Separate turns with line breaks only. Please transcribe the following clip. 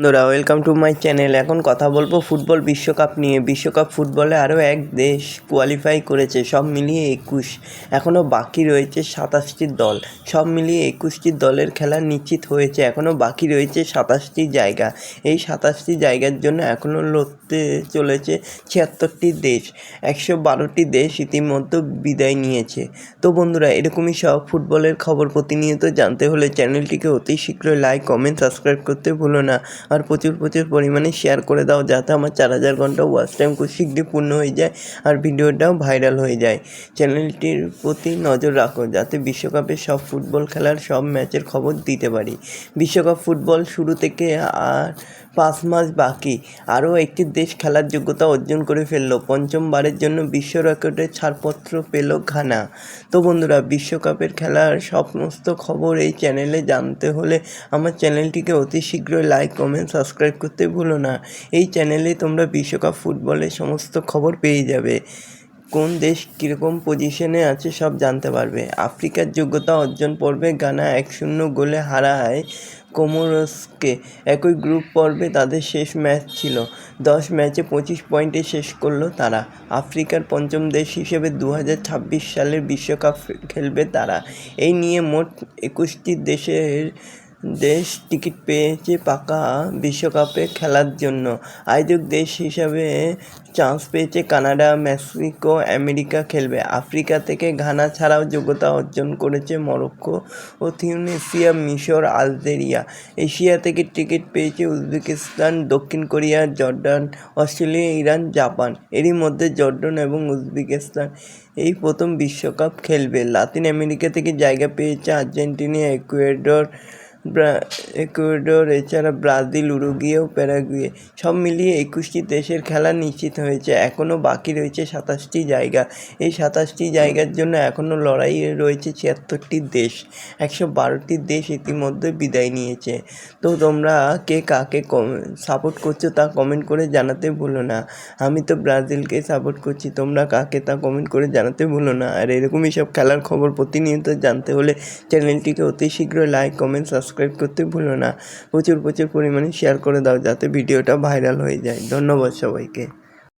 বন্ধুরা welcome to my channel এখন কথা বলব ফুটবল বিশ্বকাপ নিয়ে। বিশ্বকাপ ফুটবলে আরও এক দেশ কোয়ালিফাই করেছে, সব মিলিয়ে একুশ। এখনও বাকি রয়েছে সাতাশটি দল। সব মিলিয়ে একুশটি দলের খেলা নিশ্চিত হয়েছে। এখনও বাকি রয়েছে সাতাশটি জায়গা। এই সাতাশটি জায়গার জন্য এখনও লড়তে চলেছে ছিয়াত্তরটি দেশ। একশো বারোটি দেশ ইতিমধ্যে বিদায় নিয়েছে। তো বন্ধুরা, এরকমই সব ফুটবলের খবর প্রতিনিয়ত জানতে হলে চ্যানেলটিকে অতি শীঘ্রই লাইক কমেন্ট সাবস্ক্রাইব করতে ভুলো না। আর প্রচুর প্রচুর পরিমাণে শেয়ার করে দাও যাতে আমার চার হাজার ঘণ্টা ওয়াচ টাইম খুব শীঘ্রই পূর্ণ হয়ে যায় আর ভিডিওটাও ভাইরাল হয়ে যায়। চ্যানেলটির প্রতি নজর রাখো যাতে বিশ্বকাপের সব ফুটবল খেলার সব ম্যাচের খবর দিতে পারি। বিশ্বকাপ ফুটবল শুরু থেকে আর পাঁচ মাস বাকি। আরও একটি দেশ খেলার যোগ্যতা অর্জন করে ফেলল। পঞ্চমবারের জন্য বিশ্ব রেকর্ডের ছাড়পত্র পেল ঘানা। তো বন্ধুরা, বিশ্বকাপের খেলার সমস্ত খবর এই চ্যানেলে জানতে হলে আমার চ্যানেলটিকে অতি শীঘ্রই লাইক কমেন্ট সাবস্ক্রাইব করতে ভুলো না। এই চ্যানেলে তোমরা বিশ্বকাপ ফুটবলের সমস্ত খবর পেয়ে যাবে। কোন দেশ কীরকম পজিশনে আছে সব জানতে পারবে। আফ্রিকার যোগ্যতা অর্জন পর্বে গানা এক শূন্য গোলে হারায় কোমোরসকে। একই গ্রুপ পর্বে তাদের শেষ ম্যাচ ছিল। দশ ম্যাচে পঁচিশ পয়েন্টে শেষ করল তারা। আফ্রিকার পঞ্চম দেশ হিসেবে দু হাজার ছাব্বিশ সালের বিশ্বকাপ খেলবে তারা। এই নিয়ে মোট একুশটি দেশের দেশ টিকিট পেয়েছে পাকা বিশ্বকাপে খেলার জন্য। আয়োজক দেশ হিসাবে চান্স পেয়েছে কানাডা, মেক্সিকো, আমেরিকা খেলবে। আফ্রিকা থেকে ঘানা ছাড়াও যোগ্যতা অর্জন করেছে মরক্কো ও তিউনেসিয়া, মিশর, আলজেরিয়া। এশিয়া থেকে টিকিট পেয়েছে উজবেকিস্তান, দক্ষিণ Korea, Jordan, Australia, Iran, Japan. এরই মধ্যে জর্ডান এবং উজবেকিস্তান এই প্রথম বিশ্বকাপ খেলবে। লাতিন আমেরিকা থেকে জায়গা পেয়েছে আর্জেন্টিনা, ইকুয়েডর ইকুয়েডর, এছাড়া ব্রাজিল উরুগুয়ে ও প্যারাগুয়ে, সব মিলিয়ে একুশটি দেশের খেলা নিশ্চিত হয়েছে। এখনও বাকি রয়েছে সাতাশটি জায়গা। এই সাতাশটি জায়গার জন্য এখনও লড়াই রয়েছে ছিয়াত্তরটি দেশ। একশো বারোটি দেশ ইতিমধ্যে বিদায় নিয়েছে। তো তোমরা কে কাকে সাপোর্ট করছ তা কমেন্ট করে জানাতে ভুলো না। আমি তো ব্রাজিলকে সাপোর্ট করছি, তোমরা কাকে তা কমেন্ট করে জানাতে ভুলো না। আর এরকমই সব খেলার খবর প্রতিনিয়ত জানতে হলে চ্যানেলটিকে অতি শীঘ্র লাইক, কমেন্ট সাবস্ক্রাইব করতে ভুলো না। প্রচুর প্রচুর পরিমাণে শেয়ার করে দাও যাতে ভিডিওটা ভাইরাল হয়ে যায়। ধন্যবাদ সবাইকে।